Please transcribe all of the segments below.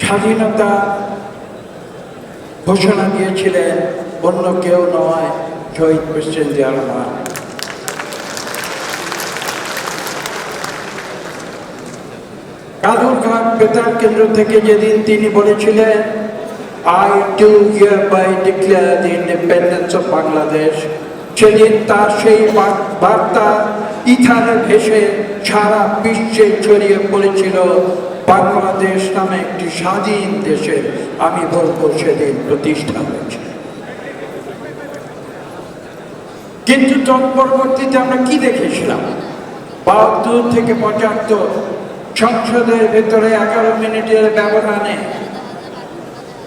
স্বাধীনতা ঘোষণা দিয়েছিলেন অন্য কেউ নয় শহীদ প্রেসিডেন্ট জিয়া রহমান কাদুরঘাট বেতার কেন্দ্র থেকে যেদিন তিনি বলেছিলেন I do hereby declare the independence of Bangladesh সেদিন তার সেই বার- বার্তা ইথারে ভেসে সারা বিশ্বে ছড়িয়ে পড়েছিল বাংলাদেশ নামে একটি স্বাধীন দেশের আমি বলব সেদিন প্রতিষ্ঠা হয়েছে। কিন্তু তৎপরবর্তীতে আমরা কি দেখেছিলাম? বাহাত্তর থেকে পঁচাত্তর সংসদের ভেতরে এগারো মিনিটের ব্যবধানে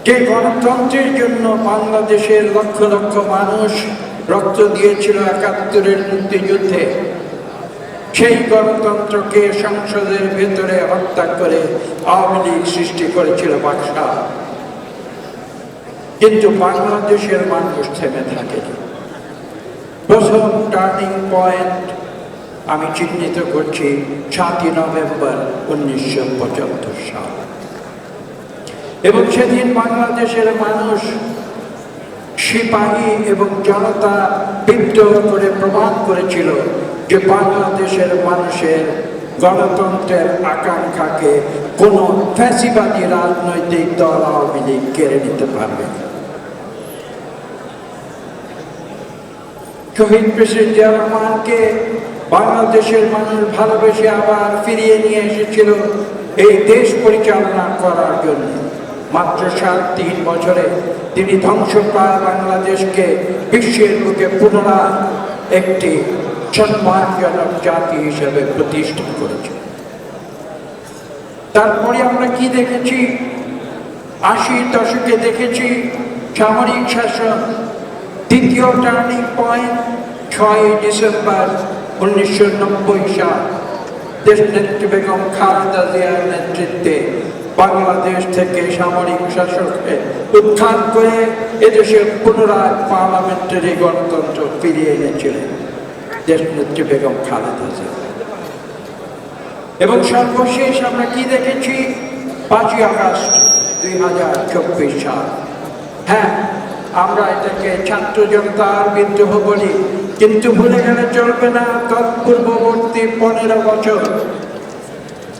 যে গণতন্ত্রের জন্য বাংলাদেশের লক্ষ লক্ষ মানুষ রক্ত দিয়েছিল একাত্তরের মুক্তিযুদ্ধে। সেই গণতন্ত্রকে সংসদের ভেতরে হত্যা করে আওয়ামী লীগ সৃষ্টি করেছিল বাক্সা কিন্তু বাংলাদেশের মানুষ থেমে থাকে। প্রথম টার্নিং পয়েন্ট আমি চিহ্নিত করছি সাতই নভেম্বর উনিশশো পঁচাত্তর সাল। এবং সেদিন বাংলাদেশের মানুষ সিপাহী এবং জনতা বিদ্রোহ করে প্রমাণ করেছিল যে বাংলাদেশের মানুষের গণতন্ত্রের আকাঙ্ক্ষাকে কোনো ফ্যাসিবাদী রাজনৈতিক দল আওয়ামী লীগ কেড়ে নিতে পারবে শহীদ প্রেসিডেন্ট জিয়া বাংলাদেশের মানুষ ভালোবেসে আবার ফিরিয়ে নিয়ে এসেছিল এই দেশ পরিচালনা করার জন্য। মাত্র সাত তিন বছরে তিনি ধ্বংসপ্রায় বাংলাদেশকে বিশ্বের বুকে পুনরায় একটি সম্মানজনক জাতি হিসেবে প্রতিষ্ঠা করেছে। তারপরে আমরা কি দেখেছি? আশি দশকে দেখেছি সামরিক শাসন, দ্বিতীয় টার্নিং পয়েন্ট, ছয় ডিসেম্বর উনিশশো নব্বই সাল। দেশ নেত্রী বেগম খালেদা জিয়ার নেতৃত্বে বাংলাদেশ থেকে সামরিক শাসককে উত্থান করে এদেশে পুনরায় পার্লামেন্টারি গণতন্ত্র ফিরিয়ে এনেছিলেন দেশ নেত্রী বেগম খালেদা জিয়া। এবং সর্বশেষ আমরা কি দেখেছি? পাঁচই আগস্ট দুই হাজার চব্বিশ সাল। হ্যাঁ আমরা এটাকে ছাত্র জনতার বিদ্রোহ বলি, কিন্তু ভুলে গেলে চলবে না। তৎপূর্ববর্তী পনেরো বছর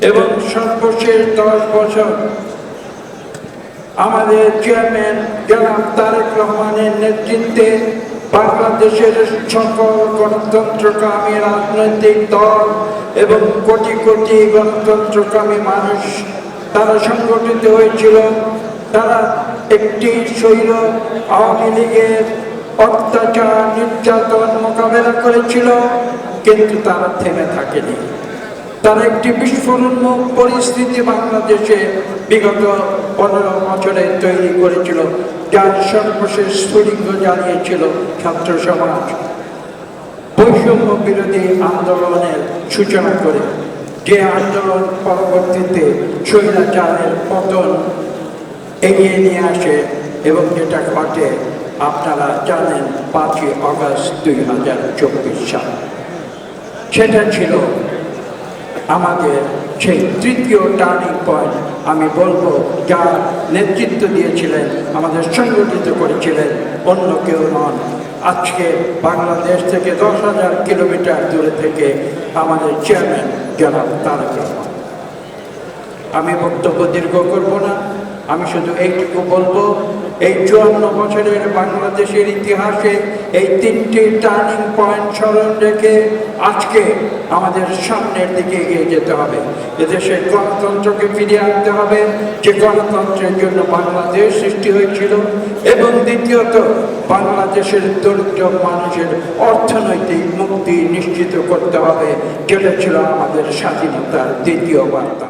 এবং সর্বশেষ দশ বছর আমাদের চেয়ারম্যান জনাব তারেক রহমানের নেতৃত্বে বাংলাদেশের সকল গণতন্ত্রকামী রাজনৈতিক দল এবং কোটি কোটি গণতন্ত্রকামী মানুষ, তারা সংগঠিত হয়েছিল। তারা একটি শৈল আওয়ামী লীগের অত্যাচার, নির্যাতন মোকাবেলা করেছিল, কিন্তু তারা থেমে থাকেনি। তারা একটি বিস্ফোরণমুখ পরিস্থিতি বাংলাদেশে বিগত পনেরো বছরে তৈরি করেছিল, যার সর্বশেষ স্ফুলিঙ্গ জানিয়েছিল ছাত্র সমাজ। বৈষম্য বিরোধী আন্দোলনের সূচনা করে যে আন্দোলন পরবর্তীতে স্বৈরাচারের পতন এগিয়ে নিয়ে আসে এবং যেটা ঘটে, আপনারা জানেন পাঁচই আগস্ট দুই হাজার চব্বিশ সাল। সেটা ছিল আমাদের সেই তৃতীয় টার্নিং পয়েন্ট আমি বলব, যার নেতৃত্ব দিয়েছিলেন, আমাদের সংগঠিত করেছিলেন অন্য কেউ নন। আজকে বাংলাদেশ থেকে দশ হাজার কিলোমিটার দূরে থেকে আমাদের চেয়ারম্যান জনাব তারক আমি বক্তব্য দীর্ঘ করব না। আমি শুধু এইটুকু বলব, এই চুয়ান্ন বছরের বাংলাদেশের ইতিহাসে এই তিনটি টার্নিং পয়েন্ট স্মরণ রেখে আজকে আমাদের সামনের দিকে এগিয়ে যেতে হবে। এদেশের গণতন্ত্রকে ফিরিয়ে আনতে হবে, যে গণতন্ত্রের জন্য বাংলাদেশ সৃষ্টি হয়েছিল, এবং দ্বিতীয়ত বাংলাদেশের দরিদ্র মানুষের অর্থনৈতিক মুক্তি নিশ্চিত করতে হবে, যেটা ছিল আমাদের স্বাধীনতার দ্বিতীয় বার্তা।